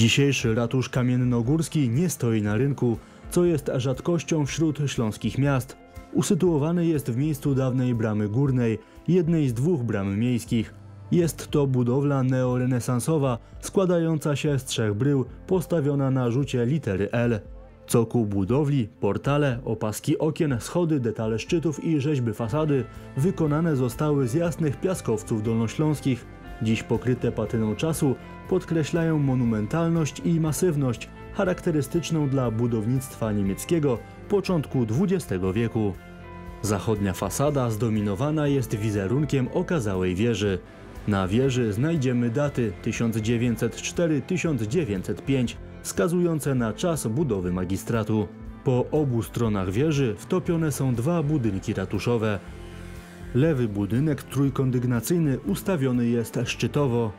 Dzisiejszy ratusz kamiennogórski nie stoi na rynku, co jest rzadkością wśród śląskich miast. Usytuowany jest w miejscu dawnej bramy górnej, jednej z dwóch bram miejskich. Jest to budowla neorenesansowa, składająca się z trzech brył, postawiona na rzucie litery L. Cokół budowli, portale, opaski okien, schody, detale szczytów i rzeźby fasady wykonane zostały z jasnych piaskowców dolnośląskich. Dziś pokryte patyną czasu podkreślają monumentalność i masywność charakterystyczną dla budownictwa niemieckiego początku XX wieku. Zachodnia fasada zdominowana jest wizerunkiem okazałej wieży. Na wieży znajdziemy daty 1904-1905 wskazujące na czas budowy magistratu. Po obu stronach wieży wtopione są dwa budynki ratuszowe. Lewy budynek trójkondygnacyjny ustawiony jest szczytowo.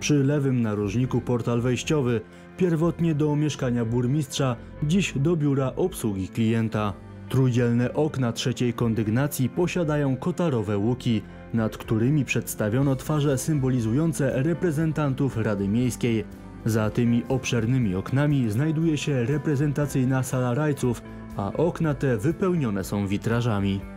Przy lewym narożniku portal wejściowy, pierwotnie do mieszkania burmistrza, dziś do biura obsługi klienta. Trójdzielne okna trzeciej kondygnacji posiadają kotarowe łuki, nad którymi przedstawiono twarze symbolizujące reprezentantów Rady Miejskiej. Za tymi obszernymi oknami znajduje się reprezentacyjna sala rajców, a okna te wypełnione są witrażami.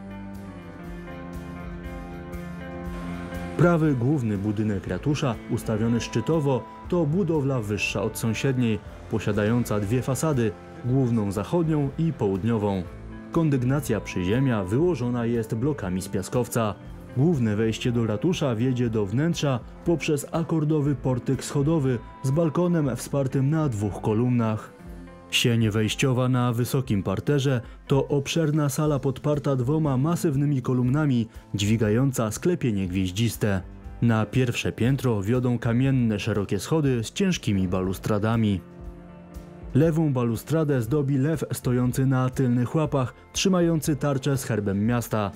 Prawy główny budynek ratusza, ustawiony szczytowo, to budowla wyższa od sąsiedniej, posiadająca dwie fasady, główną zachodnią i południową. Kondygnacja przyziemia wyłożona jest blokami z piaskowca. Główne wejście do ratusza wiedzie do wnętrza poprzez akordowy portyk schodowy z balkonem wspartym na dwóch kolumnach. Sień wejściowa na wysokim parterze to obszerna sala podparta dwoma masywnymi kolumnami, dźwigająca sklepienie gwieździste. Na pierwsze piętro wiodą kamienne szerokie schody z ciężkimi balustradami. Lewą balustradę zdobi lew stojący na tylnych łapach, trzymający tarczę z herbem miasta.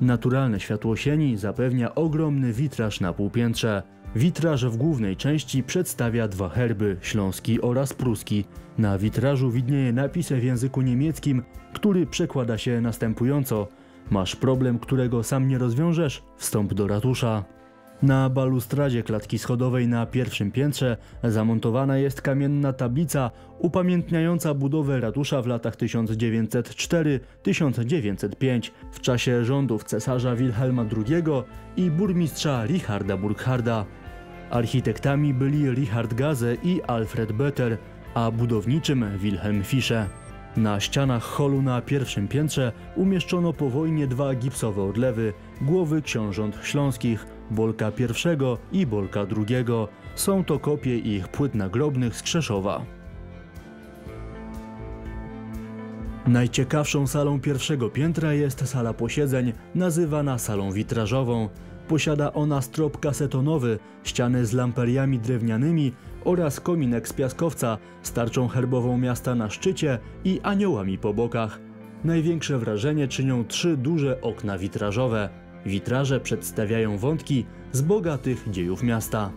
Naturalne światło sieni zapewnia ogromny witraż na półpiętrze. Witraż w głównej części przedstawia dwa herby, śląski oraz pruski. Na witrażu widnieje napis w języku niemieckim, który przekłada się następująco: Masz problem, którego sam nie rozwiążesz? Wstąp do ratusza. Na balustradzie klatki schodowej na pierwszym piętrze zamontowana jest kamienna tablica upamiętniająca budowę ratusza w latach 1904-1905 w czasie rządów cesarza Wilhelma II i burmistrza Richarda Burkharda. Architektami byli Richard Gaze i Alfred Better, a budowniczym Wilhelm Fische. Na ścianach holu na pierwszym piętrze umieszczono po wojnie dwa gipsowe odlewy, głowy książąt śląskich, Bolka I i Bolka II. Są to kopie ich płyt nagrobnych z Krzeszowa. Najciekawszą salą pierwszego piętra jest sala posiedzeń, nazywana salą witrażową. Posiada ona strop kasetonowy, ściany z lamperiami drewnianymi oraz kominek z piaskowca, starczą herbową miasta na szczycie i aniołami po bokach. Największe wrażenie czynią trzy duże okna witrażowe. Witraże przedstawiają wątki z bogatych dziejów miasta.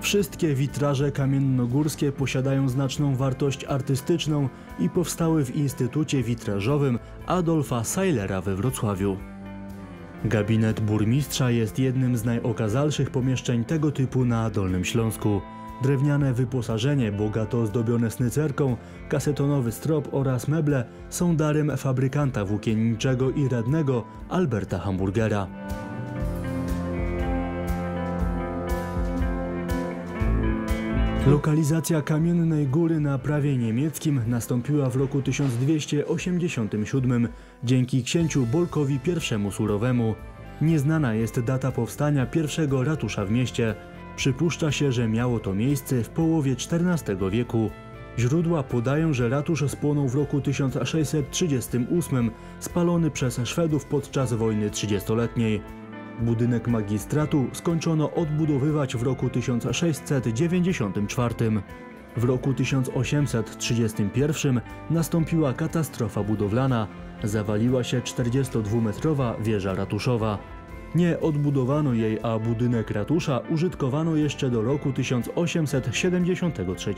Wszystkie witraże kamiennogórskie posiadają znaczną wartość artystyczną i powstały w Instytucie Witrażowym Adolfa Seilera we Wrocławiu. Gabinet burmistrza jest jednym z najokazalszych pomieszczeń tego typu na Dolnym Śląsku. Drewniane wyposażenie, bogato ozdobione snycerką, kasetonowy strop oraz meble są darem fabrykanta włókienniczego i radnego Alberta Hamburgera. Lokalizacja kamiennej góry na prawie niemieckim nastąpiła w roku 1287 dzięki księciu Bolkowi I Surowemu. Nieznana jest data powstania pierwszego ratusza w mieście. Przypuszcza się, że miało to miejsce w połowie XIV wieku. Źródła podają, że ratusz spłonął w roku 1638, spalony przez Szwedów podczas wojny trzydziestoletniej. Budynek magistratu skończono odbudowywać w roku 1694. W roku 1831 nastąpiła katastrofa budowlana. Zawaliła się 42-metrowa wieża ratuszowa. Nie odbudowano jej, a budynek ratusza użytkowano jeszcze do roku 1873,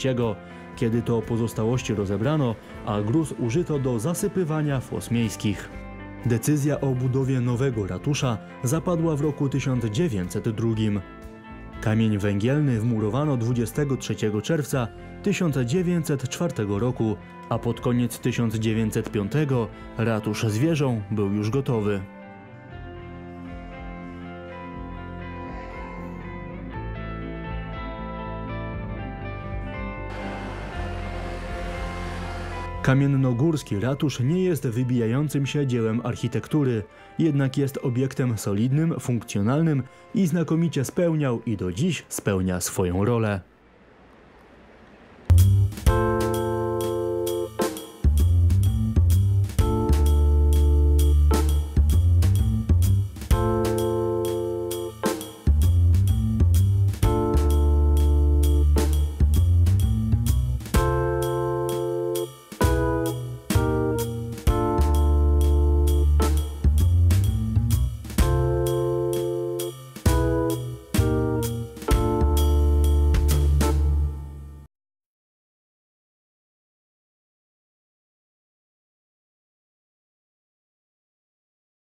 kiedy to pozostałości rozebrano, a gruz użyto do zasypywania fos miejskich. Decyzja o budowie nowego ratusza zapadła w roku 1902. Kamień węgielny wmurowano 23 czerwca 1904 roku, a pod koniec 1905 ratusz z wieżą był już gotowy. Kamiennogórski ratusz nie jest wybijającym się dziełem architektury, jednak jest obiektem solidnym, funkcjonalnym i znakomicie spełniał i do dziś spełnia swoją rolę.